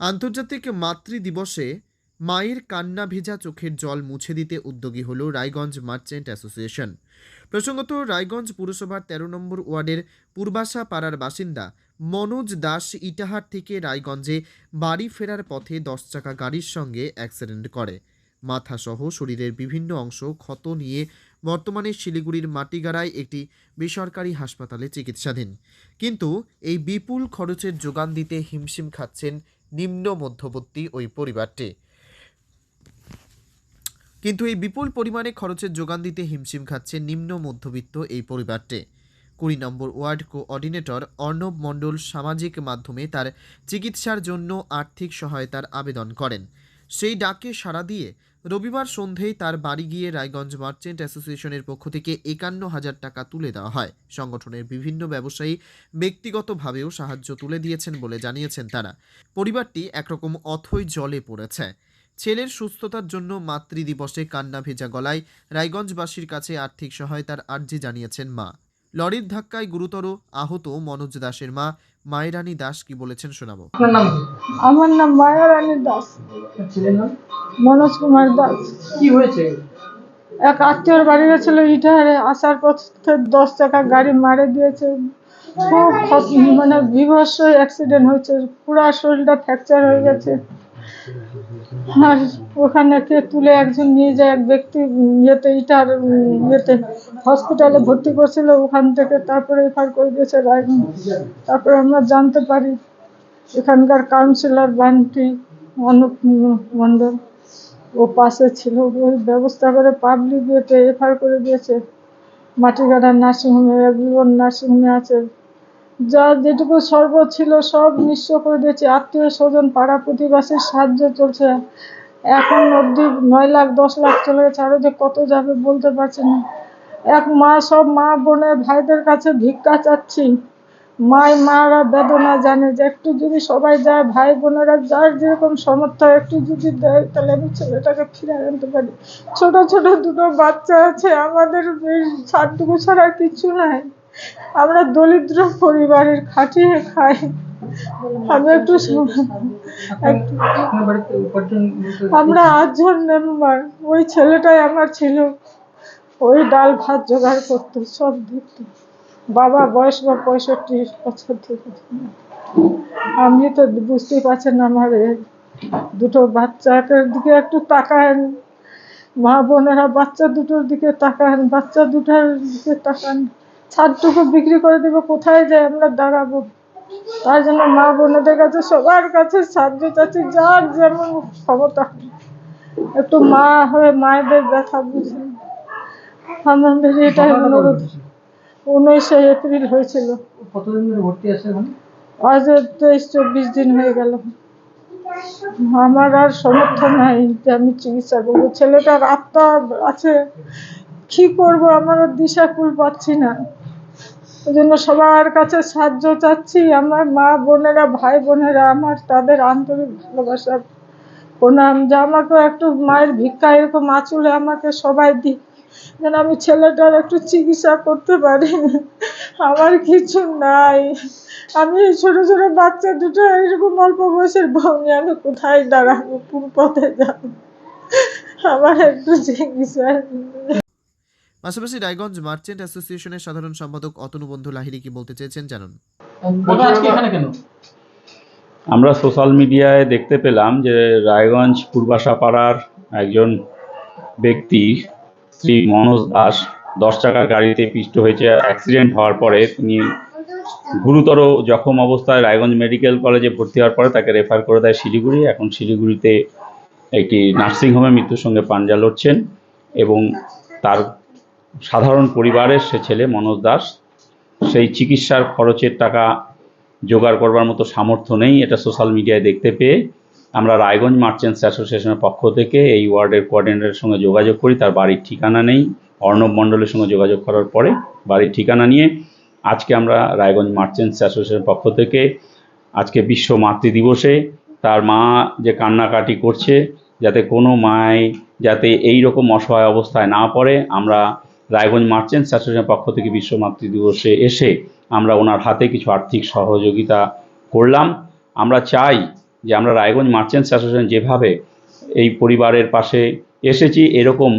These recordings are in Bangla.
আন্তর্জাতিক মাতৃ দিবসে মায়ের কান্না ভেজা চোখের জল মুছে দিতে উদ্যোগী হল রায়গঞ্জ মার্চেন্ট অ্যাসোসিয়েশন। প্রসঙ্গত, রায়গঞ্জ পুরসভার তেরো নম্বর ওয়ার্ডের পূর্বাশা পাড়ার বাসিন্দা মনোজ দাস ইটাহার থেকে রায়গঞ্জে বাড়ি ফেরার পথে দশ চাকা গাড়ির সঙ্গে অ্যাক্সিডেন্ট করে। মাথাসহ শরীরের বিভিন্ন অংশ ক্ষত নিয়ে বর্তমানে শিলিগুড়ির মাটিগাড়ায় একটি বেসরকারি হাসপাতালে চিকিৎসাধীন। কিন্তু এই বিপুল খরচের যোগান দিতে হিমশিম খাচ্ছেন নিম্ন মধ্যবর্তী ওই পরিবারটি। কিন্তু এই বিপুল পরিমাণে খরচের যোগান দিতে হিমশিম খাচ্ছে নিম্ন মধ্যবিত্ত এই পরিবারটি। কুড়ি নম্বর ওয়ার্ড কোঅর্ডিনেটর অর্ণব মণ্ডল সামাজিক মাধ্যমে তার চিকিৎসার জন্য আর্থিক সহায়তার আবেদন করেন। সেই ডাকে সাড়া দিয়ে রবিবার সন্ধেয় তার বাড়ি গিয়ে রায়গঞ্জ মার্চেন্ট অ্যাসোসিয়েশনের পক্ষ থেকে একান্ন হাজার টাকা তুলে দেওয়া হয়। সংগঠনের বিভিন্ন ব্যবসায়ী ব্যক্তিগতভাবেও সাহায্য তুলে দিয়েছেন বলে জানিয়েছেন তারা। পরিবারটি একরকম অথৈ জলে পড়েছে। ছেলের সুস্থতার জন্য মাতৃদিবসে কান্না ভেজা গলায় রায়গঞ্জবাসীর কাছে আর্থিক সহায়তার আর্জি জানিয়েছেন মা। লরির ধাক্কায় গুরুতর আহত মনোজ দাসের মা মায়েরানী দাস কি বলেছেন শোনাবো। আপনার নাম কি? আমার নাম মায়া রানী দাস। আপনার ছেলের নাম? মনোজ কুমার দাস। কি হয়েছে? এক আত্মীয়র বাড়ি গেছিল ইটাহারে আসার পথে দশ চাকা গাড়ি মারে দিয়েছে। খুব ক্ষত- মানে বিভৎস অ্যাক্সিডেন্ট হয়েছে। পুরা শরীরটা ফ্র্যাকচার হয়ে গেছে। আর ওখানে তুলে একজন নিয়ে যায়, এক ব্যক্তি ইয়েতে ইটার ইয়েতে হসপিটালে ভর্তি করছিল, ওখান থেকে তারপরে রেফার করে দিয়েছে তারপরে আমরা জানতে পারি, এখানকার কাউন্সিলর বান্টি অনুপ মণ্ডল ও পাশে ছিল। ওই ব্যবস্থা করে পাবলিক ইয়েতে এফআর করে দিয়েছে। মাটিগাড়া নার্সিংহোমে জীবন নার্সিংহোমে আছে। যা যেটুকু সর্ব ছিল, সব নিঃস্ব করে দিয়েছে। আত্মীয় স্বজন, পাড়া প্রতিবাসীর সাহায্য চলছে। এখন অবধি নয় লাখ, দশ লাখ চলে গেছে। আরও যে কত যাবে বলতে পারছি না। এক মা, সব মা বোনের ভাইদের কাছে ভিক্ষা চাচ্ছি। মায়, মারা বেদনা জানে যে একটু যদি সবাই যায়, ভাই বোনেরা যার যেরকম সামর্থ্য, একটু যদি দেয়, তাহলে আমি ছেলেটাকে ফিরে আনতে পারি। ছোট ছোট দুটো বাচ্চা আছে। আমাদের সাতটুকু ছাড়া কিছু নাই। আমরা দরিদ্র পরিবারের খাটিয়ে খাই। আমি একটু আমরা আটজন মেম্বার। ওই ছেলেটাই আমার ছিল। ওই ডাল ভাত জোগাড় করতো, সব দিত। বাবা বয়স বা পঁয়ষট্টি বছর থেকে। আমি তো বুঝতেই পারছেন আমার দুটো বাচ্চাটার দিকে একটু তাকান মা বোনেরা বাচ্চা দুটোর দিকে তাকান, বাচ্চা দুটোর দিকে তাকান। ছাদটুকু বিক্রি করে দেবো কোথায় যাই আমরা দাঁড়াবো? তার জন্য মা বোনেদের কাছে সবার কাছে সাহায্য চাচ্ছি যার যেমন ক্ষমতা। একটু মা হয়ে মায়েদের ব্যথা বুঝেন আমাদের এটাই অনুরোধ। উনিশে এপ্রিল হয়েছিল। কতদিন ধরে ভর্তি আছে আজ তেইশ চব্বিশ দিন হয়ে গেল। আমার আর সমর্থ নাই যে আমি চিকিৎসা করব। ছেলেটার আত্মা আছে। কি করব? আমার দিশা কুল পাচ্ছি না। ওই জন্য সবার কাছে সাহায্য চাচ্ছি। আমার মা বোনেরা, ভাই বোনেরা, আমার তাদের আন্তরিক ভালোবাসা, প্রণাম। যে আমাকে একটু মায়ের ভিক্ষা এরকম আঁচলে আমাকে সবাই দিই যেন আমি ছেলেটার একটু চিকিৎসা করতে পারি। আমার কিছু নাই। আমি ছোট ছোট বাচ্চা দুটো, এরকম অল্প বয়সের নিয়ে আমি কোথায় দাঁড়াবো? কোন পথে যাব? আমার একটু চিকিৎসা পাশাপাশি রায়গঞ্জ মার্চেন্ট অ্যাসোসিয়েশনের সাধারণ সম্পাদক অতনু বন্ধু লাহিরি কি বলতে চেয়েছেন জানুন। দাদা আজকে এখানে কেন? আমরা সোশ্যাল মিডিয়ায় দেখতে পেলাম যে রায়গঞ্জ পূর্বাশা পাড়ার একজন ব্যক্তি শ্রী মনোজ দাস দশ চাকার গাড়িতে পিষ্ট হয়েছে অ্যাক্সিডেন্ট হওয়ার পরে তিনি গুরুতর জখম অবস্থায় রায়গঞ্জ মেডিকেল কলেজে ভর্তি হওয়ার পরে তাকে রেফার করে দেয় শিলিগুড়ি। এখন শিলিগুড়িতে একটি নার্সিংহোমে মৃত্যুর সঙ্গে পাঞ্জা লড়ছেন এবং তার সাধারণ পরিবারের সে ছেলে মনোজ দাস। সেই চিকিৎসার খরচের টাকা জোগাড় করবার মতো সামর্থ্য নেই, এটা সোশ্যাল মিডিয়ায় দেখতে পেয়ে। আমরা রায়গঞ্জ মার্চেন্টস অ্যাসোসিয়েশনের পক্ষ থেকে এই ওয়ার্ডের কোঅর্ডিনেটরের সঙ্গে যোগাযোগ করি, তার বাড়ির ঠিকানা নেই। অর্ণব মণ্ডলের সঙ্গে যোগাযোগ করার পরে বাড়ির ঠিকানা নিয়ে আজকে আমরা রায়গঞ্জ মার্চেন্টস অ্যাসোসিয়েশনের পক্ষ থেকে আজকে বিশ্ব মাতৃ দিবসে তার মা যে কান্নাকাটি করছে, যাতে কোনো মায় যাতে এই রকম অসহায় অবস্থায় না পড়ে, আমরা রায়গঞ্জ মার্চেন্টস অ্যাসোসিয়েশনের পক্ষ থেকে বিশ্ব মাতৃ দিবসে এসে আমরা ওনার হাতে কিছু আর্থিক সহযোগিতা করলাম। আমরা চাই যে আমরা রায়গঞ্জ মার্চেন্টস অ্যাসোসিয়েশন যেভাবে এই পরিবারের পাশে এসেছি, এরকম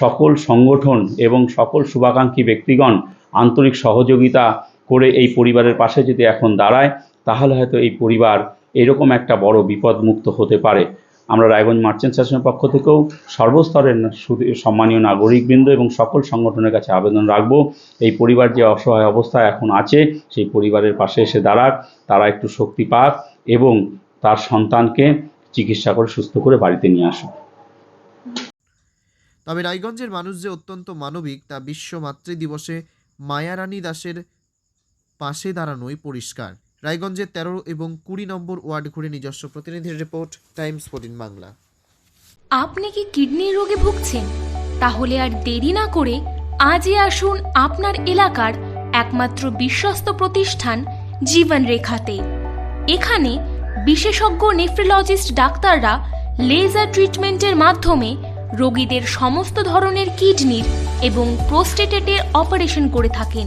সকল সংগঠন এবং সকল শুভাকাঙ্ক্ষী ব্যক্তিগণ আন্তরিক সহযোগিতা করে এই পরিবারের পাশে যদি এখন দাঁড়ায়, তাহলে হয়তো এই পরিবার এরকম একটা বড় বিপদমুক্ত হতে পারে। আমরা রায়গঞ্জ মার্চেন্ট অ্যাসোসিয়েশনের পক্ষ থেকেও সর্বস্তরের সম্মানীয় নাগরিকবৃন্দ এবং সকল সংগঠনের কাছে আবেদন রাখব। এই পরিবার যে অসহায় অবস্থায় এখন আছে, সেই পরিবারের পাশে এসে দাঁড়াক, তারা একটু শক্তি পাক এবং তার সন্তানকে চিকিৎসা করে সুস্থ করে বাড়িতে নিয়ে আসুক। তবে রায়গঞ্জের মানুষ যে অত্যন্ত মানবিক, তা বিশ্ব মাতৃ দিবসে মায়ারানী দাসের পাশে দাঁড়ানোই পরিষ্কার। রায়গঞ্জের তেরো এবং কুড়ি নম্বর ওয়ার্ড ঘুরে নিজস্ব প্রতিনিধির রিপোর্ট, টাইমস ফোর্টিন বাংলা। আপনি কি কিডনির রোগে ভুগছেন? তাহলে আর দেরি না করে আজই আসুন আপনার এলাকার একমাত্র বিশ্বস্ত প্রতিষ্ঠান জীবন রেখাতে এখানে বিশেষজ্ঞ নেফ্রোলজিস্ট ডাক্তাররা লেজার ট্রিটমেন্টের মাধ্যমে রোগীদের সমস্ত ধরনের কিডনির এবং প্রোস্টেটেটের অপারেশন করে থাকেন।